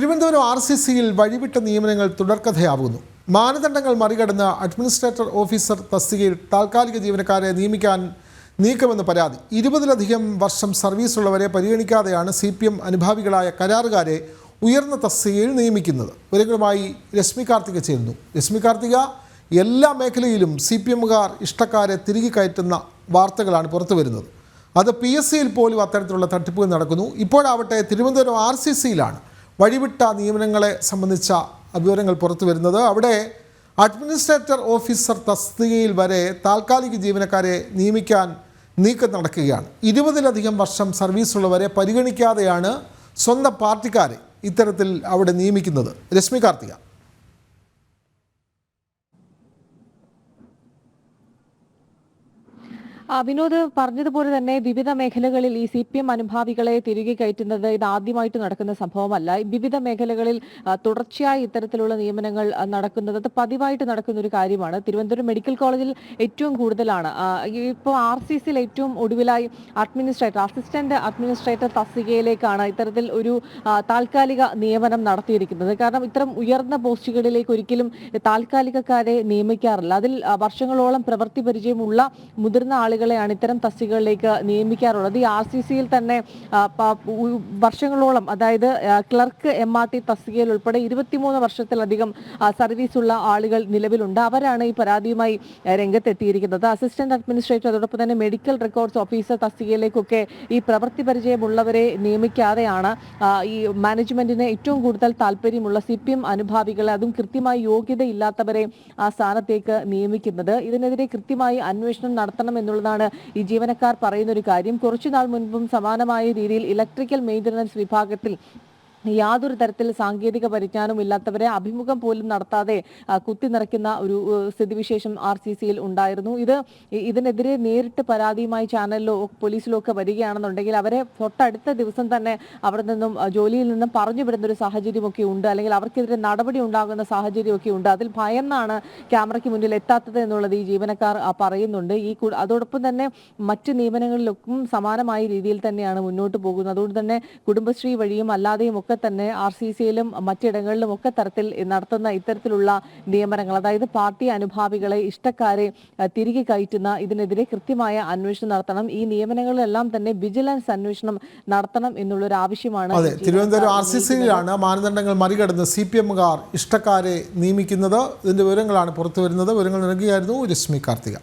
Thiruvananthapuram R C സിയിൽ വഴിവിട്ട നിയമനങ്ങൾ തുടർക്കഥയാവുന്നു. മാനദണ്ഡങ്ങൾ മറികടന്ന് അഡ്മിനിസ്ട്രേറ്റർ ഓഫീസർ തസ്തികയിൽ താൽക്കാലിക ജീവനക്കാരെ നിയമിക്കാൻ നീക്കമെന്ന് പരാതി. ഇരുപതിലധികം വർഷം സർവീസുള്ളവരെ പരിഗണിക്കാതെയാണ് സി പി എം അനുഭാവികളായ കരാറുകാരെ ഉയർന്ന തസ്തികയിൽ നിയമിക്കുന്നത്. വിവരങ്ങളുമായി രശ്മി കാർത്തിക ചേരുന്നു. രശ്മി കാർത്തിക എല്ലാ മേഖലയിലും സി പി എമ്മുകാർ ഇഷ്ടക്കാരെ തിരികെ കയറ്റുന്ന വാർത്തകളാണ് പുറത്തു വരുന്നത്. അത് പി എസ് സിയിൽ പോലും അത്തരത്തിലുള്ള തട്ടിപ്പുകൾ നടക്കുന്നു. ഇപ്പോഴാവട്ടെ തിരുവനന്തപുരം ആർ സി സിയിലാണ് വഴിവിട്ട നിയമനങ്ങളെ സംബന്ധിച്ച വിവരങ്ങൾ പുറത്തു വരുന്നത്. അവിടെ അഡ്മിനിസ്ട്രേറ്റർ ഓഫീസർ തസ്തികയിൽ വരെ താൽക്കാലിക ജീവനക്കാരെ നിയമിക്കാൻ നീക്കം നടക്കുകയാണ്. ഇരുപതിലധികം വർഷം സർവീസുള്ളവരെ പരിഗണിക്കാതെയാണ് സ്വന്തം പാർട്ടിക്കാരെ ഇത്തരത്തിൽ അവിടെ നിയമിക്കുന്നത്. രശ്മി കാർത്തിക. വിനോദ് പറഞ്ഞതുപോലെ തന്നെ വിവിധ മേഖലകളിൽ ഈ സി പി എം അനുഭാവികളെ തിരികെ കയറ്റുന്നത് ഇത് ആദ്യമായിട്ട് നടക്കുന്ന സംഭവമല്ല. വിവിധ മേഖലകളിൽ തുടർച്ചയായി ഇത്തരത്തിലുള്ള നിയമനങ്ങൾ നടക്കുന്നത് അത് പതിവായിട്ട് നടക്കുന്ന ഒരു കാര്യമാണ്. തിരുവനന്തപുരം മെഡിക്കൽ കോളേജിൽ ഏറ്റവും കൂടുതലാണ്. ഇപ്പോൾ ആർ സി സിയിൽ ഏറ്റവും ഒടുവിലായി അഡ്മിനിസ്ട്രേറ്റർ അസിസ്റ്റന്റ് അഡ്മിനിസ്ട്രേറ്റർ തസ്തികയിലേക്കാണ് ഇത്തരത്തിൽ ഒരു താൽക്കാലിക നിയമനം നടത്തിയിരിക്കുന്നത്. കാരണം ഇത്തരം ഉയർന്ന പോസ്റ്റുകളിലേക്ക് ഒരിക്കലും താൽക്കാലികക്കാരെ നിയമിക്കാറില്ല. അതിൽ വർഷങ്ങളോളം പ്രവൃത്തി പരിചയമുള്ള മുതിർന്ന ആളുകളെയാണ് ഇത്തരം തസ്തികകളിലേക്ക് നിയമിക്കാറുള്ളത്. ഈ ആർ സി സിയിൽ തന്നെ വർഷങ്ങളോളം അതായത് ക്ലർക്ക് എം ആർ ടി തസ്തികയിൽ ഉൾപ്പെടെ ഇരുപത്തിമൂന്ന് വർഷത്തിലധികം സർവീസുള്ള ആളുകൾ നിലവിലുണ്ട്. അവരാണ് ഈ പരാതിയുമായി രംഗത്തെത്തിയിരിക്കുന്നത്. അസിസ്റ്റന്റ് അഡ്മിനിസ്ട്രേറ്റർ അതോടൊപ്പം തന്നെ മെഡിക്കൽ റെക്കോർഡ്സ് ഓഫീസർ തസ്തികയിലേക്കൊക്കെ ഈ പ്രവൃത്തി പരിചയമുള്ളവരെ നിയമിക്കാതെയാണ് ഈ മാനേജ്മെന്റിന് ഏറ്റവും കൂടുതൽ താല്പര്യമുള്ള സി പി എം അനുഭാവികളെ അതും കൃത്യമായി യോഗ്യതയില്ലാത്തവരെ ആ സ്ഥാനത്തേക്ക് നിയമിക്കുന്നത്. ഇതിനെതിരെ കൃത്യമായി അന്വേഷണം നടത്തണം എന്നുള്ളതാണ് ഈ ജീവനക്കാർ പറയുന്ന ഒരു കാര്യം. കുറച്ചുനാൾ മുൻപും സമാനമായ രീതിയിൽ ഇലക്ട്രിക്കൽ മെയിന്റനൻസ് വിഭാഗത്തിൽ യാതൊരു തരത്തിൽ സാങ്കേതിക പരിജ്ഞാനവും ഇല്ലാത്തവരെ അഭിമുഖം പോലും നടത്താതെ കുത്തി നിറയ്ക്കുന്ന ഒരു സ്ഥിതിവിശേഷം ആർ സി സിയിൽ ഉണ്ടായിരുന്നു. ഇത് ഇതിനെതിരെ നേരിട്ട് പരാതിയുമായി ചാനലിലോ പോലീസിലോ ഒക്കെ വരികയാണെന്നുണ്ടെങ്കിൽ അവരെ തൊട്ടടുത്ത ദിവസം തന്നെ അവിടെ നിന്നും ജോലിയിൽ നിന്നും പറഞ്ഞു വിടുന്ന ഒരു സാഹചര്യമൊക്കെ ഉണ്ട്. അല്ലെങ്കിൽ അവർക്കെതിരെ നടപടി ഉണ്ടാകുന്ന സാഹചര്യമൊക്കെ ഉണ്ട്. അതിൽ ഭയന്നാണ് ക്യാമറയ്ക്ക് മുന്നിൽ എത്താത്തത് എന്നുള്ളത് ഈ ജീവനക്കാർ പറയുന്നുണ്ട്. ഈ അതോടൊപ്പം തന്നെ മറ്റ് നിയമനങ്ങളിലൊക്കെ സമാനമായ രീതിയിൽ തന്നെയാണ് മുന്നോട്ട് പോകുന്നത്. അതുകൊണ്ട് തന്നെ കുടുംബശ്രീ വഴിയും അല്ലാതെയും ഒക്കെ തന്നെ ആർ സി സിയിലും മറ്റിടങ്ങളിലും ഒക്കെ തരത്തിൽ നടത്തുന്ന ഇത്തരത്തിലുള്ള നിയമനങ്ങൾ അതായത് പാർട്ടി അനുഭാവികളെ ഇഷ്ടക്കാരെ തിരികെ കയറ്റുന്ന ഇതിനെതിരെ കൃത്യമായ അന്വേഷണം നടത്തണം. ഈ നിയമനങ്ങളിലെല്ലാം തന്നെ വിജിലൻസ് അന്വേഷണം നടത്തണം എന്നുള്ളൊരു ആവശ്യമാണ് അതെ തിരുവനന്തപുരം ആർ സി സിയിലാണ് മാനദണ്ഡങ്ങൾ മറികടന്ന് സി പി എമ്മുകാർ ഇഷ്ടക്കാരെ നിയമിക്കുന്നത്. ഇതിന്റെ വിവരങ്ങളാണ് പുറത്തു വരുന്നത് വിവരങ്ങൾ നൽകിയായിരുന്നു രശ്മി കാർത്തിക.